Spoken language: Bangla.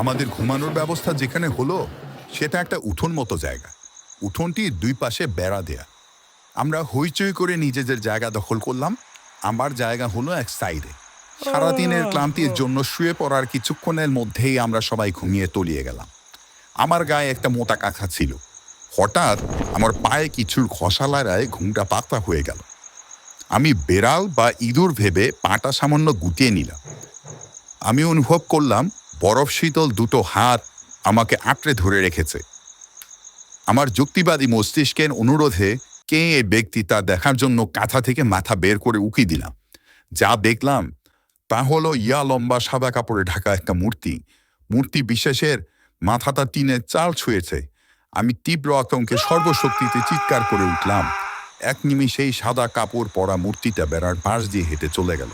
আমাদের ঘুমানোর ব্যবস্থা যেখানে হলো সেটা একটা উঠোন মতো জায়গা। উঠোনটির দুই পাশে বেড়া দেয়া। আমরা হইচই করে নিজেদের জায়গা দখল করলাম। আমার জায়গা হলো এক সাইডে। সারাদিনের ক্লান্তির জন্য শুয়ে পড়ার কিছুক্ষণের মধ্যেই আমরা সবাই ঘুমিয়ে তলিয়ে গেলাম। আমার গায়ে একটা মোটা কাঁথা ছিল। হঠাৎ আমার পায়ে কিছুর খসালারায় ঘুমটা পাতলা হয়ে গেল। আমি বেড়াল বা ইঁদুর ভেবে পাটা সামান্য গুটিয়ে নিলাম। আমি অনুভব করলাম বরফ শীতল দুটো হাত আমাকে আঁকড়ে ধরে রেখেছে। আমার যুক্তিবাদী মস্তিষ্কের অনুরোধে কে এই ব্যক্তি তা দেখার জন্য কাঁথা থেকে মাথা বের করে উকি দিলাম। যা দেখলাম তা হলো ইয়া লম্বা সাদা কাপড়ে ঢাকা একটা মূর্তি। মূর্তি বিশেষের মাথাটা টিনের চাল ছুঁয়েছে। আমি তীব্র আতঙ্কে সর্বশক্তিতে চিৎকার করে উঠলাম। এক নিমিষেই সাদা কাপড় পরা মূর্তিটা বেড়ার পাশ দিয়ে হেঁটে চলে গেল।